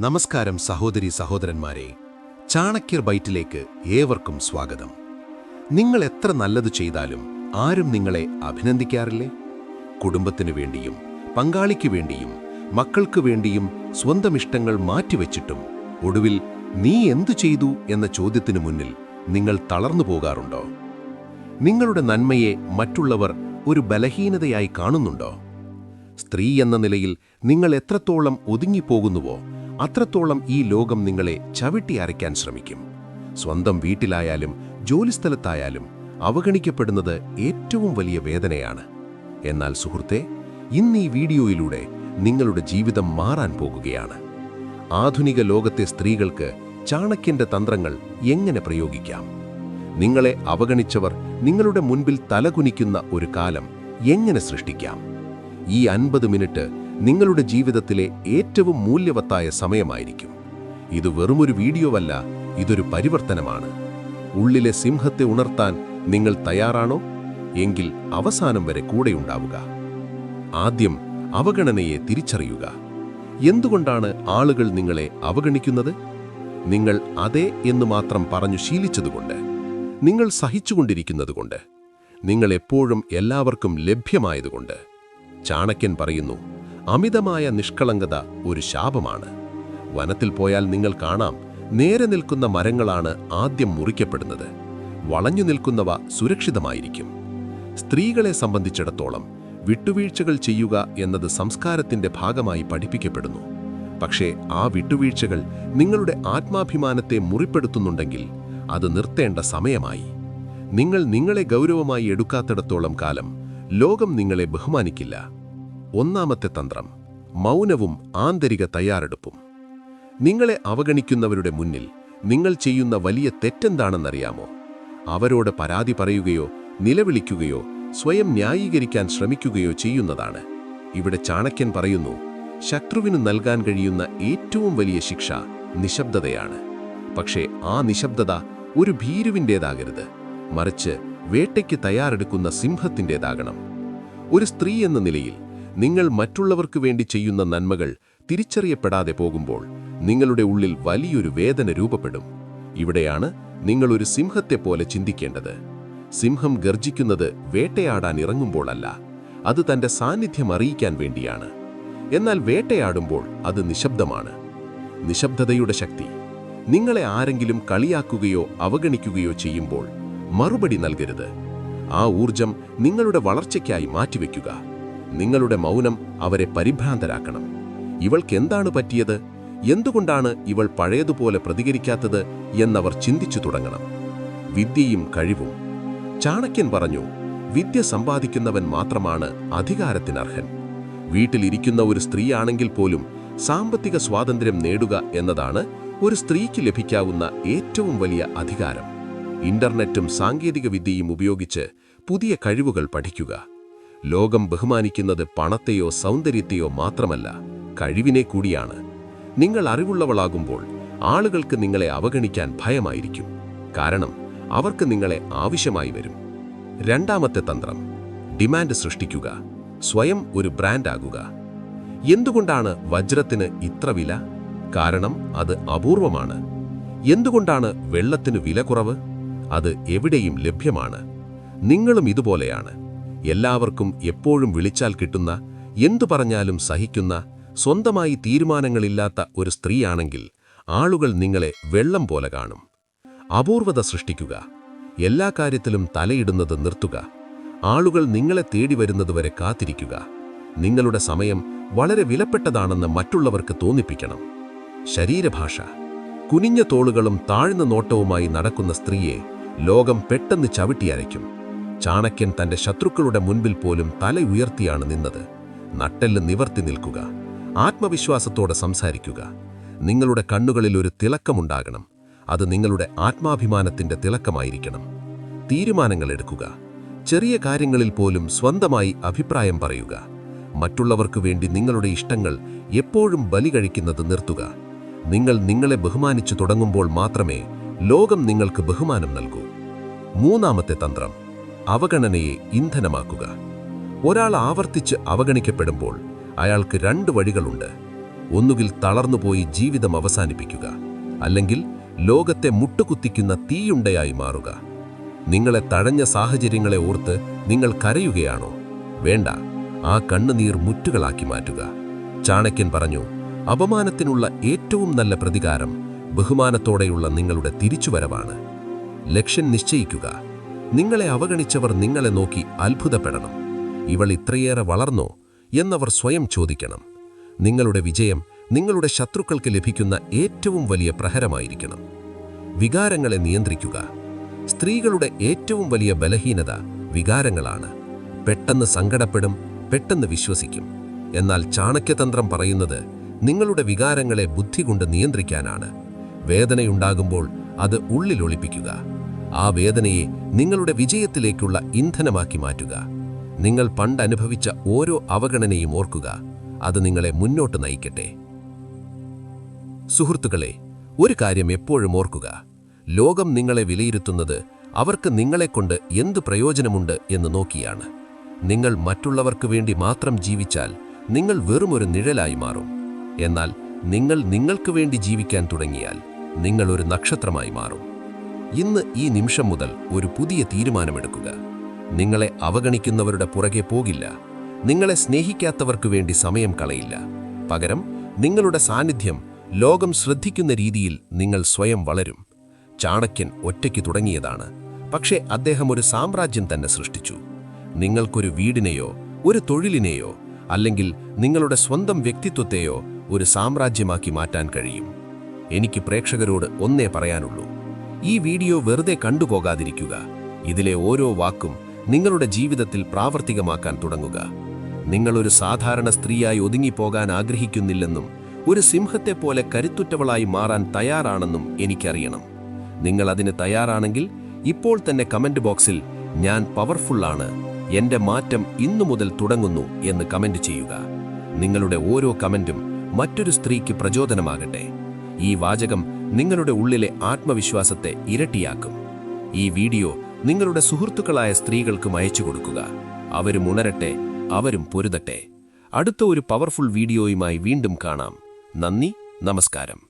നമസ്കാരം സഹോദരി സഹോദരന്മാരെ. ചാണക്യർ ബൈറ്റിലേക്ക് ഏവർക്കും സ്വാഗതം. നിങ്ങൾ എത്ര നല്ലത് ചെയ്താലും ആരും നിങ്ങളെ അഭിനന്ദിക്കാറില്ലേ? കുടുംബത്തിനു വേണ്ടിയും പങ്കാളിക്ക് വേണ്ടിയും മക്കൾക്കു വേണ്ടിയും സ്വന്തം ഇഷ്ടങ്ങൾ മാറ്റിവെച്ചിട്ടും ഒടുവിൽ നീ എന്തു ചെയ്തു എന്ന ചോദ്യത്തിനു മുന്നിൽ നിങ്ങൾ തളർന്നു പോകാറുണ്ടോ? നിങ്ങളുടെ നന്മയെ മറ്റുള്ളവർ ഒരു ബലഹീനതയായി കാണുന്നുണ്ടോ? സ്ത്രീ എന്ന നിലയിൽ നിങ്ങൾ എത്രത്തോളം ഒതുങ്ങിപ്പോകുന്നുവോ അത്രത്തോളം ഈ ലോകം നിങ്ങളെ ചവിട്ടി അരയ്ക്കാൻ ശ്രമിക്കും. സ്വന്തം വീട്ടിലായാലും ജോലിസ്ഥലത്തായാലും അവഗണിക്കപ്പെടുന്നത് ഏറ്റവും വലിയ വേദനയാണ്. എന്നാൽ സുഹൃത്തെ ഇന്ന് ഈ വീഡിയോയിലൂടെ നിങ്ങളുടെ ജീവിതം മാറാൻ പോകുകയാണ്. ആധുനിക ലോകത്തെ സ്ത്രീകൾക്ക് ചാണക്യന്റെ തന്ത്രങ്ങൾ എങ്ങനെ പ്രയോഗിക്കാം? നിങ്ങളെ അവഗണിച്ചവർ നിങ്ങളുടെ മുൻപിൽ തലകുനിക്കുന്ന ഒരു കാലം എങ്ങനെ സൃഷ്ടിക്കാം? ഈ അൻപത് മിനിറ്റ് നിങ്ങളുടെ ജീവിതത്തിലെ ഏറ്റവും മൂല്യവത്തായ സമയമായിരിക്കും. ഇത് വെറുമൊരു വീഡിയോവല്ല ഇതൊരു പരിവർത്തനമാണ്. ഉള്ളിലെ സിംഹത്തെ ഉണർത്താൻ നിങ്ങൾ തയ്യാറാണോ? എങ്കിൽ അവസാനം വരെ കൂടെയുണ്ടാവുക. ആദ്യം അവഗണനയെ തിരിച്ചറിയുക. എന്തുകൊണ്ടാണ് ആളുകൾ നിങ്ങളെ അവഗണിക്കുന്നത്? നിങ്ങൾ അതെ എന്ന് മാത്രം പറഞ്ഞു ശീലിച്ചതുകൊണ്ട്. നിങ്ങൾ സഹിച്ചുകൊണ്ടിരിക്കുന്നതുകൊണ്ട്. നിങ്ങൾ എപ്പോഴും എല്ലാവർക്കും ലഭ്യമായതുകൊണ്ട്. ചാണക്യൻ പറയുന്നു അമിതമായ നിഷ്കളങ്കത ഒരു ശാപമാണ്. വനത്തിൽ പോയാൽ നിങ്ങൾ കാണാം നേരെ നിൽക്കുന്ന മരങ്ങളാണ് ആദ്യം മുറിക്കപ്പെടുന്നത്. വളഞ്ഞു നിൽക്കുന്നവ സുരക്ഷിതമായിരിക്കും. സ്ത്രീകളെ സംബന്ധിച്ചിടത്തോളം വിട്ടുവീഴ്ചകൾ ചെയ്യുക എന്നത് സംസ്കാരത്തിന്റെ ഭാഗമായി പഠിപ്പിക്കപ്പെടുന്നു. പക്ഷേ ആ വിട്ടുവീഴ്ചകൾ നിങ്ങളുടെ ആത്മാഭിമാനത്തെ മുറിപ്പെടുത്തുന്നുണ്ടെങ്കിൽ അത് നിർത്തേണ്ട സമയമായി. നിങ്ങൾ നിങ്ങളെ ഗൗരവമായി എടുക്കാത്തിടത്തോളം കാലം ലോകം നിങ്ങളെ ബഹുമാനിക്കില്ല. ഒന്നാമത്തെ തന്ത്രം മൗനവും ആന്തരിക തയ്യാറെടുപ്പും. നിങ്ങളെ അവഗണിക്കുന്നവരുടെ മുന്നിൽ നിങ്ങൾ ചെയ്യുന്ന വലിയ തെറ്റെന്താണെന്നറിയാമോ? അവരോട് പരാതി പറയുകയോ നിലവിളിക്കുകയോ സ്വയം ന്യായീകരിക്കാൻ ശ്രമിക്കുകയോ ചെയ്യുന്നതാണ്. ഇവിടെ ചാണക്യൻ പറയുന്നു ശത്രുവിന് നൽകാൻ കഴിയുന്ന ഏറ്റവും വലിയ ശിക്ഷ നിശബ്ദതയാണ്. പക്ഷേ ആ നിശബ്ദത ഒരു ഭീരുവിന്റേതാകരുത്. മറിച്ച് വേട്ടയ്ക്ക് തയ്യാറെടുക്കുന്ന സിംഹത്തിന്റേതാകണം. ഒരു സ്ത്രീ എന്ന നിലയിൽ നിങ്ങൾ മറ്റുള്ളവർക്ക് വേണ്ടി ചെയ്യുന്ന നന്മകൾ തിരിച്ചറിയപ്പെടാതെ പോകുമ്പോൾ നിങ്ങളുടെ ഉള്ളിൽ വലിയൊരു വേദന രൂപപ്പെടും. ഇവിടെയാണ് നിങ്ങളൊരു സിംഹത്തെപ്പോലെ ചിന്തിക്കേണ്ടത്. സിംഹം ഗർജിക്കുന്നത് വേട്ടയാടാൻ ഇറങ്ങുമ്പോഴല്ല അത് തന്റെ സാന്നിധ്യം അറിയിക്കാൻ വേണ്ടിയാണ്. എന്നാൽ വേട്ടയാടുമ്പോൾ അത് നിശബ്ദമാണ്. നിശബ്ദതയുടെ ശക്തി. നിങ്ങളെ ആരെങ്കിലും കളിയാക്കുകയോ അവഗണിക്കുകയോ ചെയ്യുമ്പോൾ മറുപടി നൽകരുത്. ആ ഊർജം നിങ്ങളുടെ വളർച്ചയ്ക്കായി മാറ്റിവെക്കുക. നിങ്ങളുടെ മൗനം അവരെ പരിഭ്രാന്തരാക്കണം. ഇവൾക്ക് എന്താണ് പറ്റിയത്? എന്തുകൊണ്ടാണ് ഇവൾ പഴയതുപോലെ പ്രതികരിക്കാത്തത് എന്നവർ ചിന്തിച്ചു തുടങ്ങണം. വിദ്യയും കഴിവും. ചാണക്യൻ പറഞ്ഞു വിദ്യ സമ്പാദിക്കുന്നവൻ മാത്രമാണ് അധികാരത്തിനർഹൻ. വീട്ടിലിരിക്കുന്ന ഒരു സ്ത്രീയാണെങ്കിൽ പോലും സാമ്പത്തിക സ്വാതന്ത്ര്യം നേടുക എന്നതാണ് ഒരു സ്ത്രീക്ക് ലഭിക്കാവുന്ന ഏറ്റവും വലിയ അധികാരം. ഇന്റർനെറ്റും സാങ്കേതിക വിദ്യയും ഉപയോഗിച്ച് പുതിയ കഴിവുകൾ പഠിക്കുക. ലോകം ബഹുമാനിക്കുന്നത് പണത്തെയോ സൗന്ദര്യത്തെയോ മാത്രമല്ല കഴിവിനെ കൂടിയാണ്. നിങ്ങൾ അറിവുള്ളവളാകുമ്പോൾ ആളുകൾക്ക് നിങ്ങളെ അവഗണിക്കാൻ ഭയമായിരിക്കും. കാരണം അവർക്ക് നിങ്ങളെ ആവശ്യമായി വരും. രണ്ടാമത്തെ തന്ത്രം ഡിമാൻഡ് സൃഷ്ടിക്കുക. സ്വയം ഒരു ബ്രാൻഡാകുക. എന്തുകൊണ്ടാണ് വജ്രത്തിന് ഇത്ര വില? കാരണം അത് അപൂർവമാണ്. എന്തുകൊണ്ടാണ് വെള്ളത്തിന് വില കുറവ്? അത് എവിടെയും ലഭ്യമാണ്. നിങ്ങളും ഇതുപോലെയാണ്. എല്ലാവർക്കും എപ്പോഴും വിളിച്ചാൽ കിട്ടുന്ന എന്തു പറഞ്ഞാലും സഹിക്കുന്ന സ്വന്തമായി തീരുമാനങ്ങളില്ലാത്ത ഒരു സ്ത്രീയാണെങ്കിൽ ആളുകൾ നിങ്ങളെ വെള്ളം പോലെ കാണും. അപൂർവത സൃഷ്ടിക്കുക. എല്ലാ കാര്യത്തിലും തലയിടുന്നത് നിർത്തുക. ആളുകൾ നിങ്ങളെ തേടി വരുന്നതുവരെ കാത്തിരിക്കുക. നിങ്ങളുടെ സമയം വളരെ വിലപ്പെട്ടതാണെന്ന് മറ്റുള്ളവർക്ക് തോന്നിപ്പിക്കണം. ശരീരഭാഷ. കുനിഞ്ഞ തോളുകളും താഴ്ന്ന നോട്ടവുമായി നടക്കുന്ന സ്ത്രീയെ ലോകം പെട്ടെന്ന് ചവിട്ടിയരയ്ക്കും ചാണക്യൻ തന്റെ ശത്രുക്കളുടെ മുൻപിൽ പോലും തല ഉയർത്തിയാണ് നിന്നത്. നട്ടെല്ല് നിവർത്തി നിൽക്കുക. ആത്മവിശ്വാസത്തോടെ സംസാരിക്കുക. നിങ്ങളുടെ കണ്ണുകളിൽ ഒരു തിളക്കമുണ്ടാകണം. അത് നിങ്ങളുടെ ആത്മാഭിമാനത്തിന്റെ തിളക്കമായിരിക്കണം. തീരുമാനങ്ങൾ എടുക്കുക. ചെറിയ കാര്യങ്ങളിൽ പോലും സ്വന്തമായി അഭിപ്രായം പറയുക. മറ്റുള്ളവർക്കു വേണ്ടി നിങ്ങളുടെ ഇഷ്ടങ്ങൾ എപ്പോഴും ബലി കഴിക്കുന്നത് നിർത്തുക. നിങ്ങൾ നിങ്ങളെ ബഹുമാനിച്ചു തുടങ്ങുമ്പോൾ മാത്രമേ ലോകം നിങ്ങൾക്ക് ബഹുമാനം നൽകൂ. മൂന്നാമത്തെ തന്ത്രം. അവഗണനയെ ഇന്ധനമാക്കുക. ഒരാൾ ആവർത്തിച്ച് അവഗണിക്കപ്പെടുമ്പോൾ അയാൾക്ക് രണ്ട് വഴികളുണ്ട്. ഒന്നുകിൽ തളർന്നുപോയി ജീവിതം അവസാനിപ്പിക്കുക അല്ലെങ്കിൽ ലോകത്തെ മുട്ടുകുത്തിക്കുന്ന തീയുണ്ടയായി മാറുക. നിങ്ങളെ തഴഞ്ഞ സാഹചര്യങ്ങളെ ഓർത്ത് നിങ്ങൾ കരയുകയാണോ? വേണ്ട ആ കണ്ണുനീർ മുറ്റുകളാക്കി മാറ്റുക. ചാണക്യൻ പറഞ്ഞു അപമാനത്തിനുള്ള ഏറ്റവും നല്ല പ്രതികാരം ബഹുമാനത്തോടെയുള്ള നിങ്ങളുടെ തിരിച്ചുവരവാണ്. ലക്ഷ്യം നിശ്ചയിക്കുക നിങ്ങളെ അവഗണിച്ചവർ നിങ്ങളെ നോക്കി അത്ഭുതപ്പെടണം. ഇവൾ ഇത്രയേറെ വളർന്നോ എന്നവർ സ്വയം ചോദിക്കണം. നിങ്ങളുടെ വിജയം നിങ്ങളുടെ ശത്രുക്കൾക്ക് ലഭിക്കുന്ന ഏറ്റവും വലിയ പ്രഹരമായിരിക്കണം. വികാരങ്ങളെ നിയന്ത്രിക്കുക. സ്ത്രീകളുടെ ഏറ്റവും വലിയ ബലഹീനത വികാരങ്ങളാണ്. പെട്ടെന്ന് സങ്കടപ്പെടും പെട്ടെന്ന് വിശ്വസിക്കും. എന്നാൽ ചാണക്യതന്ത്രം പറയുന്നത് നിങ്ങളുടെ വികാരങ്ങളെ ബുദ്ധി കൊണ്ട് നിയന്ത്രിക്കാനാണ്. വേദനയുണ്ടാകുമ്പോൾ അത് ഉള്ളിൽ ഒളിപ്പിക്കുക. ആ വേദനയെ നിങ്ങളുടെ വിജയത്തിലേക്കുള്ള ഇന്ധനമാക്കി മാറ്റുക. നിങ്ങൾ പണ്ട് അനുഭവിച്ച ഓരോ അവഗണനയും ഓർക്കുക. അത് നിങ്ങളെ മുന്നോട്ട് നയിക്കട്ടെ. സുഹൃത്തുക്കളെ ഒരു കാര്യം എപ്പോഴും ഓർക്കുക. ലോകം നിങ്ങളെ വിലയിരുത്തുന്നത് അവർക്ക് നിങ്ങളെക്കൊണ്ട് എന്ത് പ്രയോജനമുണ്ട് എന്ന് നോക്കിയാണ്. നിങ്ങൾ മറ്റുള്ളവർക്ക് വേണ്ടി മാത്രം ജീവിച്ചാൽ നിങ്ങൾ വെറുമൊരു നിഴലായി മാറും. എന്നാൽ നിങ്ങൾ നിങ്ങൾക്ക് വേണ്ടി ജീവിക്കാൻ തുടങ്ങിയാൽ നിങ്ങളൊരു നക്ഷത്രമായി മാറും. ഇന്ന് ഈ നിമിഷം മുതൽ ഒരു പുതിയ തീരുമാനമെടുക്കുക. നിങ്ങളെ അവഗണിക്കുന്നവരുടെ പുറകെ പോകില്ല. നിങ്ങളെ സ്നേഹിക്കാത്തവർക്കു വേണ്ടി സമയം കളയില്ല. പകരം നിങ്ങളുടെ സാന്നിധ്യം ലോകം ശ്രദ്ധിക്കുന്ന രീതിയിൽ നിങ്ങൾ സ്വയം വളരും. ചാണക്യൻ ഒറ്റയ്ക്ക് തുടങ്ങിയതാണ്. പക്ഷേ അദ്ദേഹം ഒരു സാമ്രാജ്യം തന്നെ സൃഷ്ടിച്ചു. നിങ്ങൾക്കൊരു വീടിനെയോ ഒരു തൊഴിലിനെയോ അല്ലെങ്കിൽ നിങ്ങളുടെ സ്വന്തം വ്യക്തിത്വത്തെയോ ഒരു സാമ്രാജ്യമാക്കി മാറ്റാൻ കഴിയും. എനിക്ക് പ്രേക്ഷകരോട് ഒന്നേ പറയാനുള്ളൂ. ഈ വീഡിയോ വെറുതെ കണ്ടുപോകാതിരിക്കുക. ഇതിലെ ഓരോ വാക്കും നിങ്ങളുടെ ജീവിതത്തിൽ പ്രാവർത്തികമാക്കാൻ തുടങ്ങുക. നിങ്ങളൊരു സാധാരണ സ്ത്രീയായി ഒതുങ്ങിപ്പോകാൻ ആഗ്രഹിക്കുന്നില്ലെന്നും ഒരു സിംഹത്തെപ്പോലെ കരുത്തുറ്റവളായി മാറാൻ തയ്യാറാണെന്നും എനിക്കറിയണം. നിങ്ങൾ അതിന് തയ്യാറാണെങ്കിൽ ഇപ്പോൾ തന്നെ കമന്റ് ബോക്സിൽ ഞാൻ പവർഫുള്ളാണ് എന്റെ മാറ്റം ഇന്നു മുതൽ തുടങ്ങുന്നു എന്ന് കമന്റ് ചെയ്യുക. നിങ്ങളുടെ ഓരോ കമന്റും മറ്റൊരു സ്ത്രീക്ക് പ്രചോദനമാകട്ടെ. ഈ വാചകം നിങ്ങളുടെ ഉള്ളിലെ ആത്മവിശ്വാസത്തെ ഇരട്ടിയാക്കും. ഈ വീഡിയോ നിങ്ങളുടെ സുഹൃത്തുക്കളായ സ്ത്രീകൾക്കും അയച്ചു കൊടുക്കുക. അവരും ഉണരട്ടെ അവരും പൊരുതട്ടെ. അടുത്ത ഒരു പവർഫുൾ വീഡിയോയുമായി വീണ്ടും കാണാം. നന്ദി നമസ്കാരം.